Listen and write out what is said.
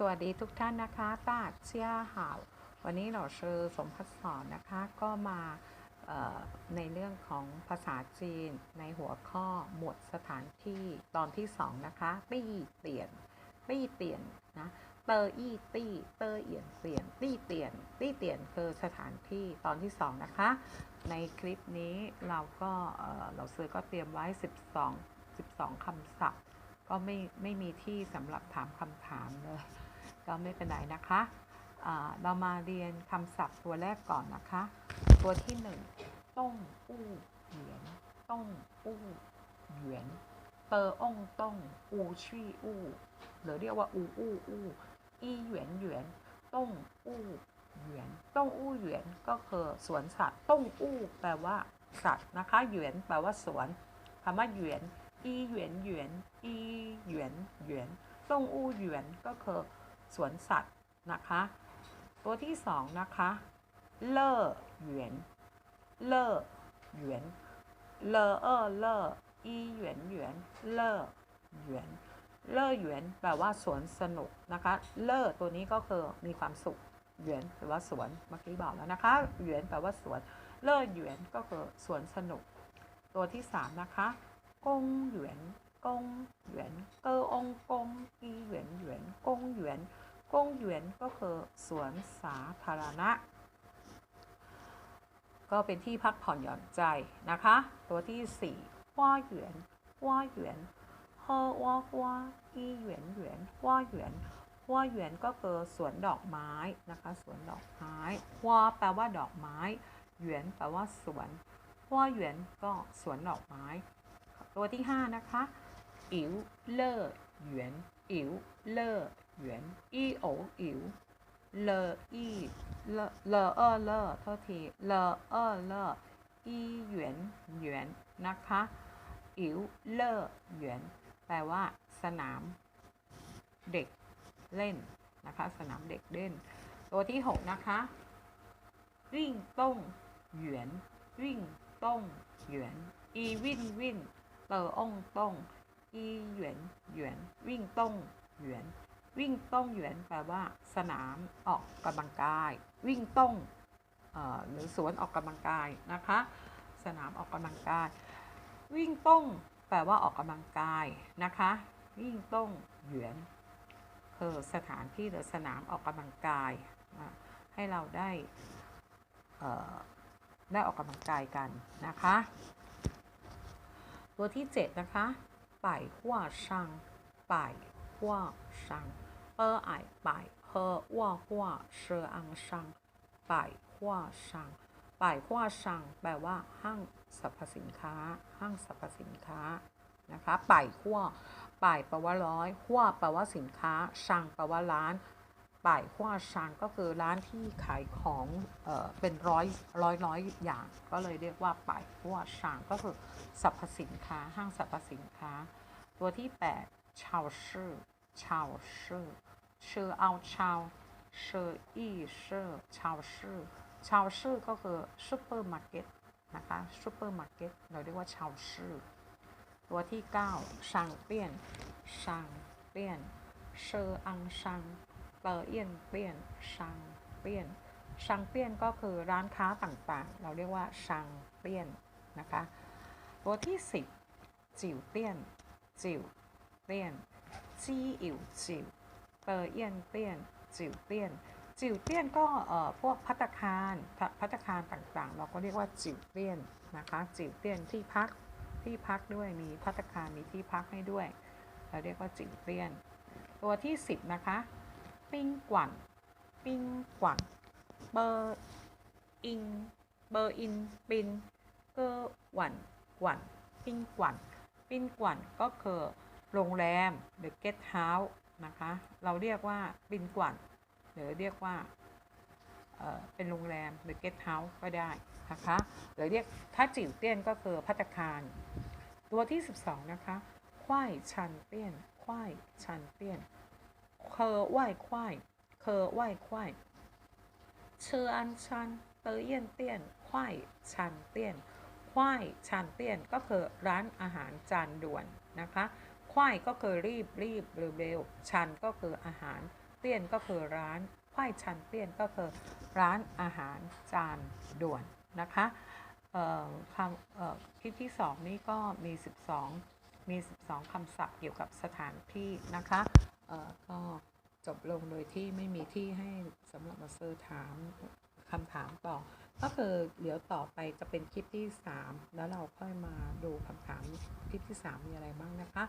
สวัสดีทุกท่านนะคะตาเชียห่าว วันนี้เราเชอสมพัฒสอนนะคะ ก็มาในเรื่องของภาษาจีนในหัวข้อหมวดสถานที่ตอนที่สองนะคะปี้เตียนปี้เตียนนะเตออี้ตี้เตอเอียนเตียนตี้เตียนตี้เตียนคือสถานที่ตอนที่สองนะคะ ในคลิปนี้เราก็เเราซื้อก็เตรียมไว้ 12 12คำศัพท์ ก็ไม่ไม่มีที่สำหรับถามคำถามเลย ก็ไม่เป็นไรนะคะอ่าเรามาเรียนคำศัพท์ตัวแรกก่อนนะคะ ตัวที่หนึ่งต้องอู้เหวียนต้องอู้เหวียนเตออ่งต้องอูชี่อู้หรือเรียกว่าอูอู้อู้อีเหวียนเหวียนต้องอู้เหวียนต้องอู้เหวียนก็คือสวนสัตว์ต้องอู้แปลว่าสัตว์นะคะเหวียนแปลว่าสวนคำว่าเหวียน อีเหวียนเหวียนอีเหวียนเหวียนต้งอูเหวียนก็คือสวนสัตว์นะคะ ตัวที่สองนะคะ เล่อเหวียน เล่อเหวียน เลอเออเล่ออีเหวียนเหวียน เล่อเหวียน เล่อเหวียนแปลว่าสวนสนุกนะคะ เล่อตัวนี้ก็คือมีความสุขเหวียนแปลว่าสวน เมื่อกี้บอกแล้วนะคะ เหวียนแปลว่าสวน เล่อเหวียนก็คือสวนสนุก ตัวที่สามนะคะ กงหยวนกงหยวนเกอองกงอีหยวนหยวนกงหยวนกงหยวนก็คือสวนสาธารณะ ก็เป็นที่พักผ่อนหย่อนใจนะคะ ตัวที่สี่ว่าหยวนว่าหยวนเฮอว่าว่าอีหยวนหยวนว่าหยวนว่าหยวนก็คือสวนดอกไม้นะคะสวนดอกไม้ว่าแปลว่าดอกไม้หยวนแปลว่าสวนว่าหยวนก็สวนดอกไม้ ตัวที่ 5 นะคะ อิ๋วเล่อหยวน อิ๋วเล่อหยวน อีโออิ๋วเลออีเลอเลอเออเลอโทษทีเลอเออเลออีหยวนหยวนนะคะ อิ๋วเล่อหยวน แปลว่า สนาม เด็กเล่นนะคะ สนามเด็กเล่น ตัวที่ 6 นะคะวิ่งต้งหยวนวิ่งต้งหยวนอีวินวิน เตออ่งต้งอีหยวนหยวนวิ่งต้งหยวนวิ่งต้งหยวนแปลว่า สนามออกกำลังกาย วิ่งต้งเอ่อหรือสวนออกกำลังกายนะคะ สนามออกกำลังกาย วิ่งต้งแปลว่าออกกำลังกายนะคะ วิ่งต้งหยวนคือสถานที่หรือสนามออกกำลังกาย ให้เราได้เออได้ออกกำลังกายกันนะคะ ตัวที่ 7 นะคะป่ายหัวช่งป่ายหัวช่งเออไอป่ายเฮอหัวหัวเชออังช่งป่ายหัวช่งป่ายหัวช่งแปลว่าห้างสรรพสินค้า ห้างสรรพสินค้านะคะป่ายหัวป่ายแปลว่าร้อยหัวแปลว่าสินค้าช่งแปลว่าร้าน ป่ายหัวช่างก็คือร้านที่ขายของเออเป็นร้อยร้อยร้อยอย่าง ก็เลยเรียกว่าป่ายหัวช่างก็คือสรรพสินค้าห้างสรรพสินค้า ตัวที่8ชาวชื่อชาวชื่อชื่อเอาชาวชื่ออีชื่อชาวชื่อชาวชื่อก็คือซูเปอร์มาร์เก็ตนะคะซูเปอร์มาร์เก็ตเราเรียกว่าชาวชื่อตัวที่9ช่างเปี้ยนช่างเปี้ยนเชออังช่าง เตอเอียนเปี้ยนช่างเปี้ยนช่างเปี้ยนก็คือร้านค้าต่างๆ เราเรียกว่าช่างเปี้ยนนะคะ ตัวที่ 10 จิ๋วเตี้ยน จิ๋วเตี้ยนจี้อิ๋วจิ๋วเปอเอียนเตี้ยน จิ๋วเตี้ยน จิ๋วเตี้ยนก็เอ่อพวกพัตคารพัตคารต่างๆ เราก็เรียกว่าจิ๋วเตี้ยนนะคะจิ๋วเตี้ยนที่พักที่พักด้วยมีพัตคารมีที่พักให้ด้วย เราเรียกว่าจิ๋วเตี้ยน ตัวที่ 10 นะคะ ปิ้งกวันปิ้งกวันเบอร์อิงเบอร์อินปินเกอหวันกวันปิ้งกวันปิ้งกวันก็คือโรงแรมหรือ guest house นะคะ เราเรียกว่าปิ้งกวันหรือเรียกว่าเอ่อเป็นโรงแรมหรือ guest house ก็ได้นะคะหรือเรียกถ้าจิ๋วเตี้ยนก็คือพัตคาร ตัวที่ 12 นะคะควายชันเตี้ยนควายชันเตี้ยน เคอไหว้ควายเคอไหวควายเชออันชันเตอเยียนเตี้ยนควายชันเตี้ยนควายชันเตี้ยนก็คือร้านอาหารจานด่วนนะคะควายก็คือรีบรีบเร็วเร็วชันก็คืออาหาร เตี้ยนก็คือร้านควายชันเตี้ยนก็คือร้านอาหารจานด่วนนะคะเอ่อคำเอ่อคลิปที่ 2 นี้ก็มี 12 มี 12 คำศัพท์เกี่ยวกับสถานที่นะคะ ก็จบลงโดยที่ไม่มีที่ให้สำหรับมาเซอร์ถามคำถามต่อ ก็คือเดี๋ยวต่อไปจะเป็นคลิปที่ 3 แล้วเราค่อยมาดูคำถามคลิปที่ 3 มีอะไรบ้างนะคะ